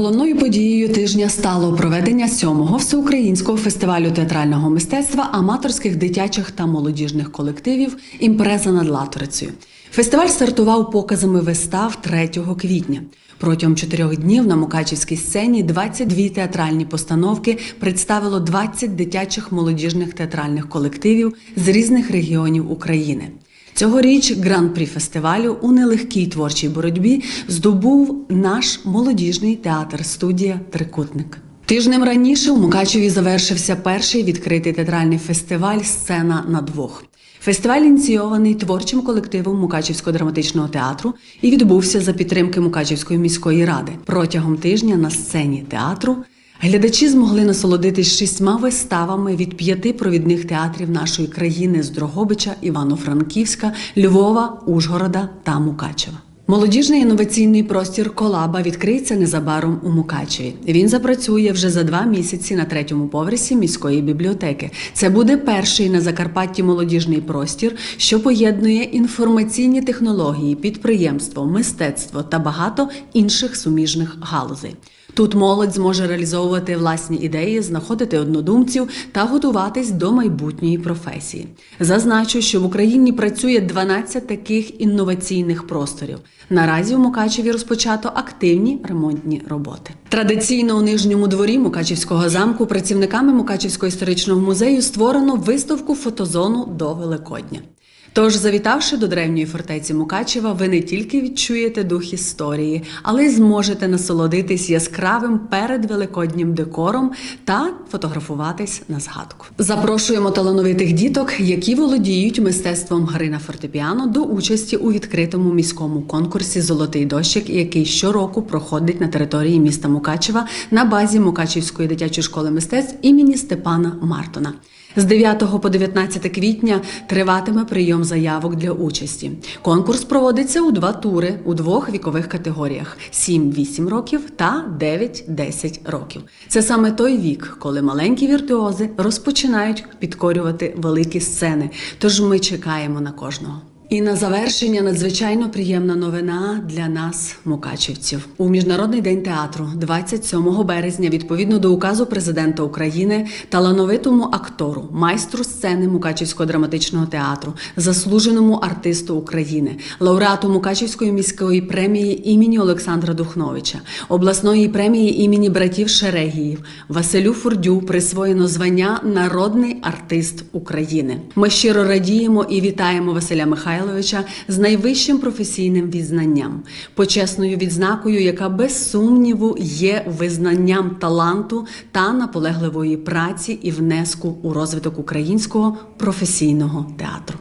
Головною подією тижня стало проведення сьомого всеукраїнського фестивалю театрального мистецтва аматорських дитячих та молодіжних колективів Імпреза над Латорицею. Фестиваль стартував показами вистав 3 квітня. Протягом чотирьох днів на Мукачівській сцені 22 театральні постановки представило 20 дитячих молодіжних театральних колективів з різних регіонів України. Цьогоріч гран-прі фестивалю у нелегкій творчій боротьбі здобув наш молодіжний театр студія Трикутник. Тижнем раніше у Мукачеві завершився перший відкритий театральний фестиваль Сцена на двох. Фестиваль ініційований творчим колективом Мукачівського драматичного театру і відбувся за підтримки Мукачівської міської ради. Протягом тижня на сцені театру глядачі змогли насолодитись шістьма виставами від п'яти провідних театрів нашої країни з Дрогобича, Івано-Франківська, Львова, Ужгорода та Мукачева. Молодіжний інноваційний простір Колаба відкриється незабаром у Мукачеві. Він запрацює вже за два місяці на третьому поверсі міської бібліотеки. Це буде перший на Закарпатті молодіжний простір, що поєднує інформаційні технології, підприємство, мистецтво та багато інших суміжних галузей. Тут молодь зможе реалізовувати власні ідеї, знаходити однодумців та готуватись до майбутньої професії. Зазначу, що в Україні працює 12 таких інноваційних просторів. Наразі у Мукачеві розпочато активні ремонтні роботи. Традиційно у нижньому дворі Мукачівського замку працівниками Мукачівського історичного музею створено виставку фотозону до Великодня. Тож, завітавши до древньої фортеці Мукачева, ви не тільки відчуєте дух історії, але й зможете насолодитись яскравим передвеликоднім декором та фотографуватись на згадку. Запрошуємо талановитих діток, які володіють мистецтвом гри на фортепіано, до участі у відкритому міському конкурсі Золотий дощик, який щороку проходить на території міста Мукачева на базі Мукачівської дитячої школи мистецтв імені Степана Мартона. З 9 по 19 квітня триватиме прийом заявок для участі. Конкурс проводиться у два тури у двох вікових категоріях: 7-8 років та 9-10 років. Це саме той вік, коли маленькі віртуози розпочинають підкорювати великі сцени. Тож ми чекаємо на кожного. І на завершення надзвичайно приємна новина для нас, мукачівців. У міжнародний день театру, 27 березня, відповідно до указу президента України, талановитому актору, майстру сцени Мукачівського драматичного театру, заслуженому артисту України, лауреату Мукачівської міської премії імені Олександра Духновича, обласної премії імені братів Шерегіїв, Василю Фурдю присвоєно звання Народний артист України. Ми щиро радіємо і вітаємо Василя Михайловича з найвищим професійним відзнанням, почесною відзнакою, яка без сумніву є визнанням таланту та наполегливої праці і внеску у розвиток українського професійного театру.